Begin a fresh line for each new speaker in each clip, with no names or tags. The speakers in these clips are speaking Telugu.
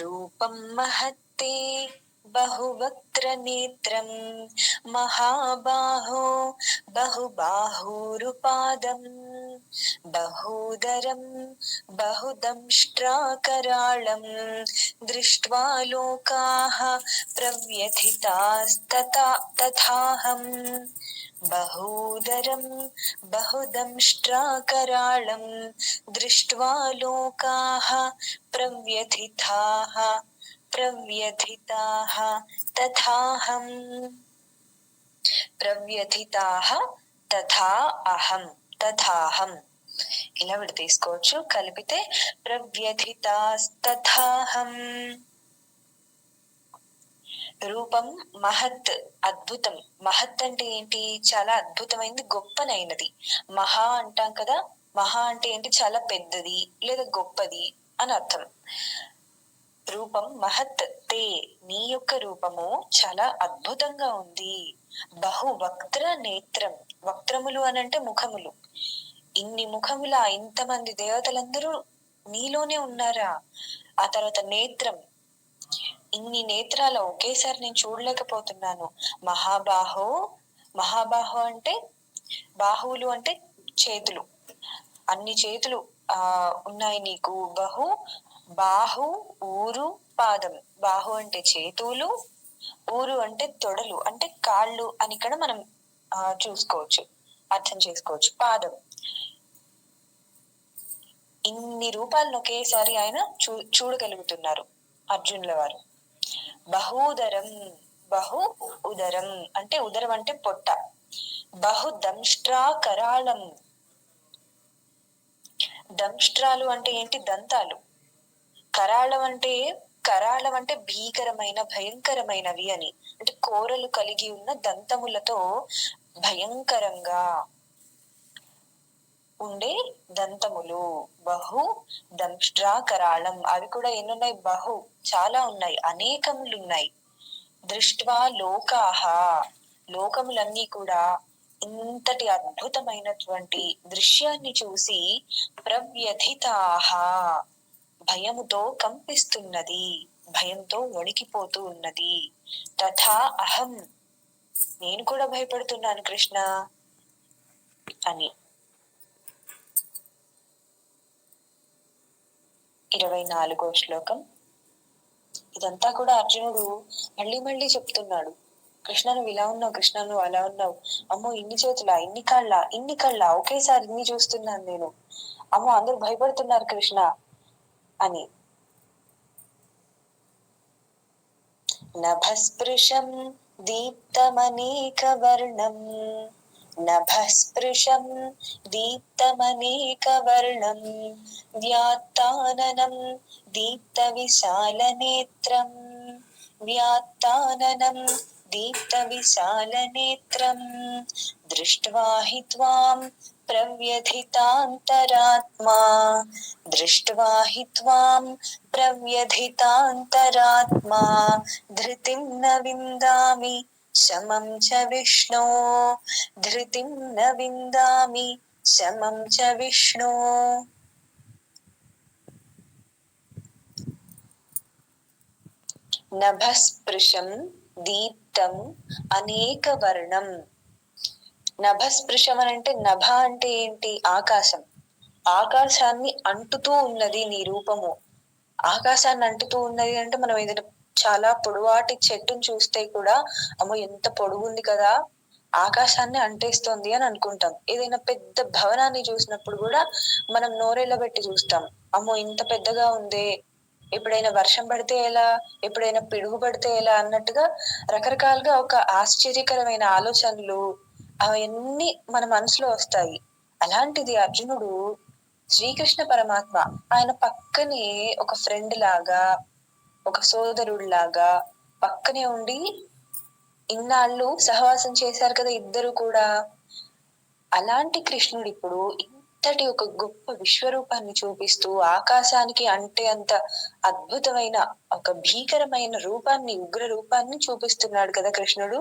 रूपं महत्ते बहुवक्त्रनेत्रं महाबाहो बहुबाहुरुपादम् बहूदरं बहुदंष्ट्राकराळं दृष्ट्वा लोकाः प्रव्यथितास्तथा तथाहम् बहूदरं बहुदंष्ट्राकराळं दृष्ट्वा लोकाः प्रव्यथिताः प्रव्यथिताः तथाहम् प्रव्यथिताः, तथा अहम्। తథాహం. ఇలా విడ తీసుకోవచ్చు కలిపితే ప్రవ్యథితాస్తథాహం రూపం మహత్ అద్భుతం. మహత్ అంటే ఏంటి? చాలా అద్భుతమైనది గొప్పనైనది. మహా అంటాం కదా మహా అంటే ఏంటి? చాలా పెద్దది లేదా గొప్పది అని అర్థం. రూపం మహత్ తే నీ యొక్క రూపము చాలా అద్భుతంగా ఉంది. బహు వక్త్ర నేత్రం. వక్త్రములు అని అంటే ముఖములు. ఇన్ని ముఖముల ఇంతమంది దేవతలందరూ నీలోనే ఉన్నారా? ఆ తర్వాత నేత్రం. ఇన్ని నేత్రాల ఒకేసారి నేను చూడలేకపోతున్నాను. మహాబాహో మహాబాహో అంటే బాహువులు అంటే చేతులు. అన్ని చేతులు ఆ ఉన్నాయి నీకు. బహు బాహు ఊరు పాదం. బాహు అంటే చేతులు ఊరు అంటే తొడలు. అంటే కాళ్ళు అని ఇక్కడ మనం చూసుకోవచ్చు. అర్థం చేసుకోవచ్చు. పాదం. ఇన్ని రూపాలను ఒకేసారి ఆయన చూ చూడగలుగుతున్నారు అర్జునుల వారు. బహుదరం బహు ఉదరం అంటే ఉదరం అంటే పొట్ట. బహు దంష్ట్రా కరాళం. దంష్ట్రాలు అంటే ఏంటి? దంతాలు. కరాళం అంటే కరాళం అంటే భీకరమైన భయంకరమైనవి అని. అంటే కోరలు కలిగి ఉన్న దంతములతో భయంకరంగా ఉండే దంతములు. బహు దంష్ట్రా కరాళం అవి కూడా ఎన్నున్నాయి? బహు. చాలా ఉన్నాయి. అనేకములు ఉన్నాయి దృష్ట్వా లోకాహ. లోకములన్నీ కూడా ఇంతటి అద్భుతమైనటువంటి దృశ్యాన్ని చూసి ప్రవ్యథితాహ. భయముతో కంపిస్తున్నది భయంతో వణికిపోతూ ఉన్నది. తథా అహం. నేను కూడా భయపడుతున్నాను కృష్ణ. అని. ఇరవై నాలుగో శ్లోకం. ఇదంతా కూడా అర్జునుడు మళ్ళీ మళ్ళీ చెప్తున్నాడు. కృష్ణ నువ్వు ఇలా ఉన్నావు కృష్ణ నువ్వు అలా ఉన్నావు. అమ్మో ఇన్ని చేతుల ఇన్ని కళ్ళ ఇన్ని కళ్ళ ఒకేసారి ఇన్ని చూస్తున్నాను నేను. అమ్మో అందరూ భయపడుతున్నారు కృష్ణ. అని నభస్పృశం దీప్తమనేకవర్ణం నభస్పృశం దీప్తమనేకవర్ణం వ్యాత్తాననం దీప్తవిశాలనేత్రం వ్యాత్తాననం దీప్తవిశాలనేత్రం దృష్ట్వా హి త్వాం ప్రవ్యథితాంతరాత్మా దృష్ట్వా హి త్వాం ప్రవ్యథితాంతరాత్మా ధృతిం న విందామి శమం చ విష్ణో ధృతిం న విందామి శమం చ విష్ణో నభస్పృశం దీప్తం అనేక వర్ణం నభస్పృశం అని అంటే నభ అంటే ఏంటి? ఆకాశం. ఆకాశాన్ని అంటుతూ ఉన్నది నీ రూపము. ఆకాశాన్ని అంటుతూ ఉన్నది అంటే మనం ఏదైనా చాలా పొడవాటి చెట్టును చూస్తే కూడా అమ్మో ఎంత పొడుగుంది కదా ఆకాశాన్ని అంటేస్తోంది అని అనుకుంటాం. ఏదైనా పెద్ద భవనాన్ని చూసినప్పుడు కూడా మనం నోరెళ్ళ పెట్టి చూస్తాం. అమ్మో ఇంత పెద్దగా ఉందే ఎప్పుడైనా వర్షం పడితే ఎలా ఎప్పుడైనా పిడుగు పడితే ఎలా అన్నట్టుగా రకరకాలుగా ఒక ఆశ్చర్యకరమైన ఆలోచనలు అవన్నీ మన మనసులో వస్తాయి. అలాంటిది అర్జునుడు శ్రీకృష్ణ పరమాత్మ ఆయన పక్కనే ఒక ఫ్రెండ్ లాగా ఒక సోదరుడు లాగా పక్కనే ఉండి ఇన్నాళ్ళు సహవాసం చేశారు కదా ఇద్దరు కూడా. అలాంటి కృష్ణుడు ఇప్పుడు అంతటి ఒక గొప్ప విశ్వరూపాన్ని చూపిస్తూ ఆకాశానికి అంటే అంత అద్భుతమైన ఒక భీకరమైన రూపాన్ని ఉగ్ర రూపాన్ని చూపిస్తున్నాడు కదా కృష్ణుడు.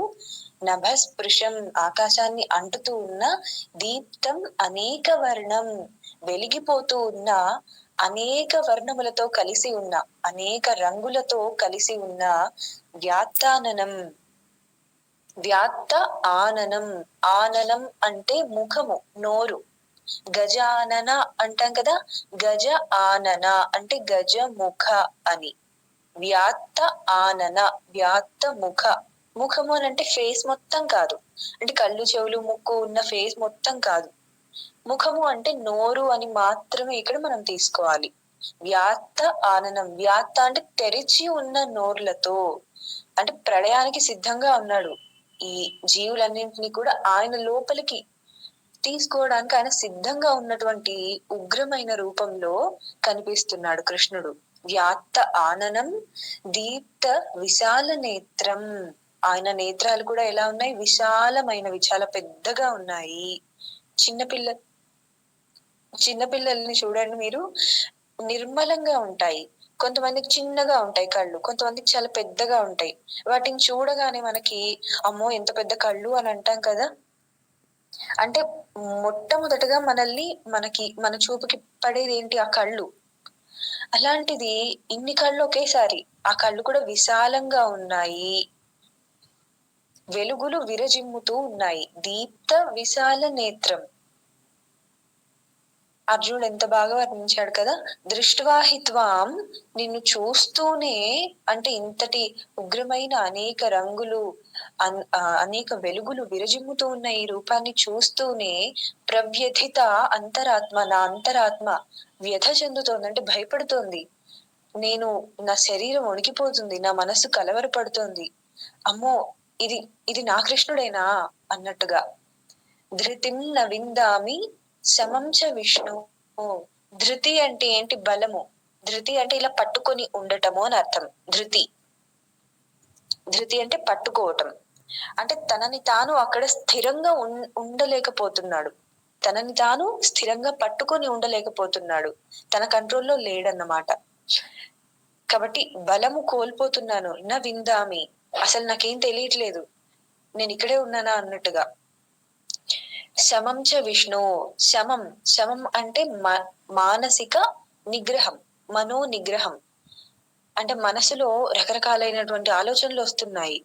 నభస్పృశం ఆకాశాన్ని అంటుతూ ఉన్న దీప్తం అనేక వర్ణం వెలిగిపోతూ ఉన్న అనేక వర్ణములతో కలిసి ఉన్న అనేక రంగులతో కలిసి ఉన్న వ్యాత్తాననం వ్యాత్త ఆననం ఆననం అంటే ముఖము నోరు. గజానన అంటాం కదా? గజ ఆనన అంటే గజ ముఖ అని. వ్యాత్త ఆనన వ్యాత్త ముఖ. ముఖము అని అంటే ఫేస్ మొత్తం కాదు. అంటే కళ్ళు చెవులు ముక్కు ఉన్న ఫేస్ మొత్తం కాదు. ముఖము అంటే నోరు అని మాత్రమే ఇక్కడ మనం తీసుకోవాలి. వ్యాత్త ఆననం వ్యాత్త అంటే తెరిచి ఉన్న నోర్లతో. అంటే ప్రళయానికి సిద్ధంగా ఉన్నాడు. ఈ జీవులన్నింటినీ కూడా ఆయన లోపలికి తీసుకోవడానికి ఆయన సిద్ధంగా ఉన్నటువంటి ఉగ్రమైన రూపంలో కనిపిస్తున్నాడు కృష్ణుడు. వ్యాప్త ఆననం దీప్త విశాల నేత్రం. ఆయన నేత్రాలు కూడా ఎలా ఉన్నాయి? విశాలమైనవి చాలా పెద్దగా ఉన్నాయి. చిన్నపిల్ల చిన్నపిల్లల్ని చూడండి మీరు. నిర్మలంగా ఉంటాయి. కొంతమందికి చిన్నగా ఉంటాయి కళ్ళు కొంతమందికి చాలా పెద్దగా ఉంటాయి. వాటిని చూడగానే మనకి అమ్మో ఎంత పెద్ద కళ్ళు అని అంటాం కదా? అంటే మొట్టమొదటగా మనల్ని మనకి మన చూపుకి పడేది ఏంటి? ఆ కళ్ళు. అలాంటిది ఇన్ని కళ్ళు ఒకేసారి ఆ కళ్ళు కూడా విశాలంగా ఉన్నాయి. వెలుగులు విరజిమ్ముతూ ఉన్నాయి. దీప్త విశాల నేత్రం. అర్జునుడు ఎంత బాగా వర్ణించాడు కదా? దృష్టివాహిత్వాం నిన్ను చూస్తూనే అంటే ఇంతటి ఉగ్రమైన అనేక రంగులు అనేక వెలుగులు విరజిమ్ముతూ ఉన్న ఈ రూపాన్ని చూస్తూనే ప్రవ్యథిత అంతరాత్మ నా అంతరాత్మ వ్యధ చెందుతోంది అంటే భయపడుతోంది. నేను నా శరీరం వణికిపోతుంది నా మనస్సు కలవరపడుతోంది. అమ్మో ఇది ఇది నా కృష్ణుడేనా అన్నట్టుగా. ధృతిం నవిందామి శమంచ విష్ణు. ధృతి అంటే ఏంటి బలము? ధృతి అంటే ఇలా పట్టుకొని ఉండటము అని అర్థం. ధృతి. ధృతి అంటే పట్టుకోవటం. అంటే తనని తాను అక్కడ స్థిరంగా ఉండలేకపోతున్నాడు. తనని తాను స్థిరంగా పట్టుకొని ఉండలేకపోతున్నాడు. తన కంట్రోల్లో లేడన్నమాట. కాబట్టి బలము కోల్పోతున్నాను. నా విందామి. అసలు నాకేం తెలియట్లేదు. నేను ఇక్కడే ఉన్నానా అన్నట్టుగా. శమం చ విష్ణు. శమం శమం అంటే మానసిక నిగ్రహం. మనో నిగ్రహం అంటే మనసులో రకరకాలైనటువంటి ఆలోచనలు వస్తున్నాయి.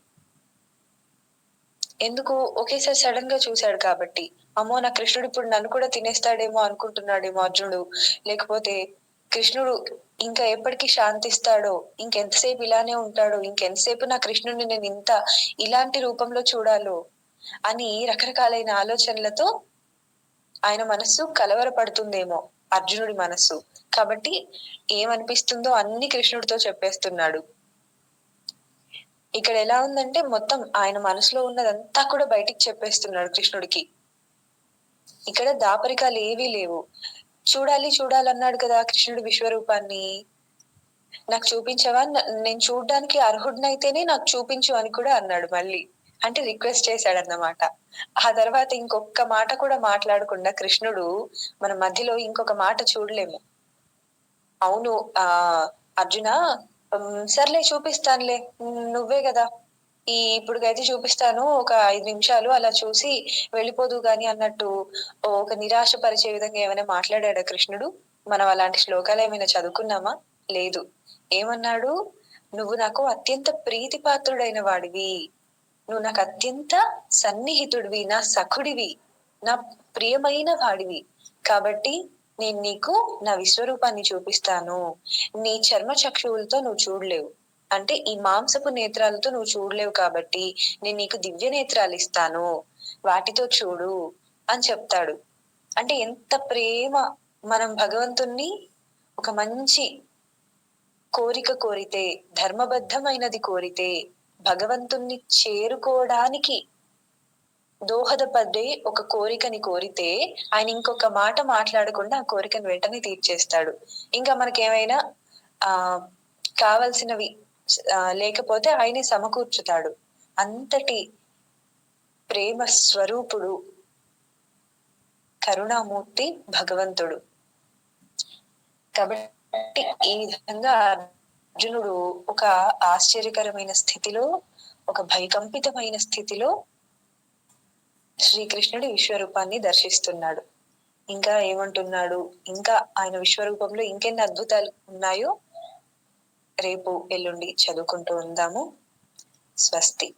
ఎందుకు ఒకేసారి సడన్గా చూశాడు కాబట్టి అమ్మో నా కృష్ణుడు ఇప్పుడు నన్ను కూడా తినేస్తాడేమో అనుకుంటున్నాడేమో అర్జునుడు. లేకపోతే కృష్ణుడు ఇంకా ఎప్పటికి శాంతిస్తాడో ఇంకెంతసేపు ఇలానే ఉంటాడో ఇంకెంతసేపు నా కృష్ణుడిని నేను ఇంత ఇలాంటి రూపంలో చూడాలో అని రకరకాలైన ఆలోచనలతో ఆయన మనస్సు కలవరపడుతుందేమో అర్జునుడి మనస్సు. కాబట్టి ఏమనిపిస్తుందో అన్ని కృష్ణుడితో చెప్పేస్తున్నాడు. ఇక్కడ ఎలా ఉందంటే మొత్తం ఆయన మనసులో ఉన్నదంతా కూడా బయటికి చెప్పేస్తున్నాడు కృష్ణుడికి. ఇక్కడ దాపరికాలు ఏవీ లేవు. చూడాలి చూడాలన్నాడు కదా కృష్ణుడు విశ్వరూపాన్ని. నాకు చూపించవా? నేను చూడడానికి అర్హుడినైతేనే నాకు చూపించు అని కూడా అన్నాడు మళ్ళీ. అంటే రిక్వెస్ట్ చేశాడు అన్నమాట ఆ తర్వాత ఇంకొక మాట కూడా మాట్లాడకుండా కృష్ణుడు మన మధ్యలో ఇంకొక మాట చూడలేము. అవును ఆ అర్జున సర్లే చూపిస్తానులే. నువ్వే కదా. ఈ ఇప్పుడుకైతే చూపిస్తాను. ఒక ఐదు నిమిషాలు అలా చూసి వెళ్ళిపోదు గాని అన్నట్టు ఒక నిరాశ పరిచే విధంగా ఏమైనా మాట్లాడాడా కృష్ణుడు? మనం అలాంటి శ్లోకాలు ఏమైనా చదువుకున్నామా? లేదు. ఏమన్నాడు? నువ్వు నాకు అత్యంత ప్రీతిపాత్రుడైన వాడివి. నువ్వు నాకు అత్యంత సన్నిహితుడివి. నా సఖుడివి. నా ప్రియమైన వాడివి. కాబట్టి నేను నీకు నా విశ్వరూపాన్ని చూపిస్తాను. నీ చర్మ చక్షువులతో నువ్వు చూడలేవు. అంటే ఈ మాంసపు నేత్రాలతో నువ్వు చూడలేవు కాబట్టి నేను నీకు దివ్య నేత్రాలు ఇస్తాను. వాటితో చూడు అని చెప్తాడు. అంటే ఎంత ప్రేమ మనం భగవంతుణ్ణి ఒక మంచి కోరిక కోరితే ధర్మబద్ధమైనది కోరితే భగవంతుణ్ణి చేరుకోవడానికి దోహదపడే ఒక కోరికని కోరితే ఆయన ఇంకొక మాట మాట్లాడకుండా ఆ కోరికను వెంటనే తీర్చేస్తాడు. ఇంకా మనకేమైనా ఆ కావలసినవి లేకపోతే ఆయనే సమకూర్చుతాడు. అంతటి ప్రేమ స్వరూపుడు కరుణామూర్తి భగవంతుడు. కాబట్టి ఈ విధంగా అర్జునుడు ఒక ఆశ్చర్యకరమైన స్థితిలో ఒక భయకంపితమైన స్థితిలో శ్రీకృష్ణుడు విశ్వరూపాన్ని దర్శిస్తున్నాడు. ఇంకా ఏమంటున్నాడు? ఇంకా ఆయన విశ్వరూపంలో ఇంకెన్ని అద్భుతాలు ఉన్నాయో రేపు ఎల్లుండి చదువుకుంటూ ఉందాము. స్వస్తి.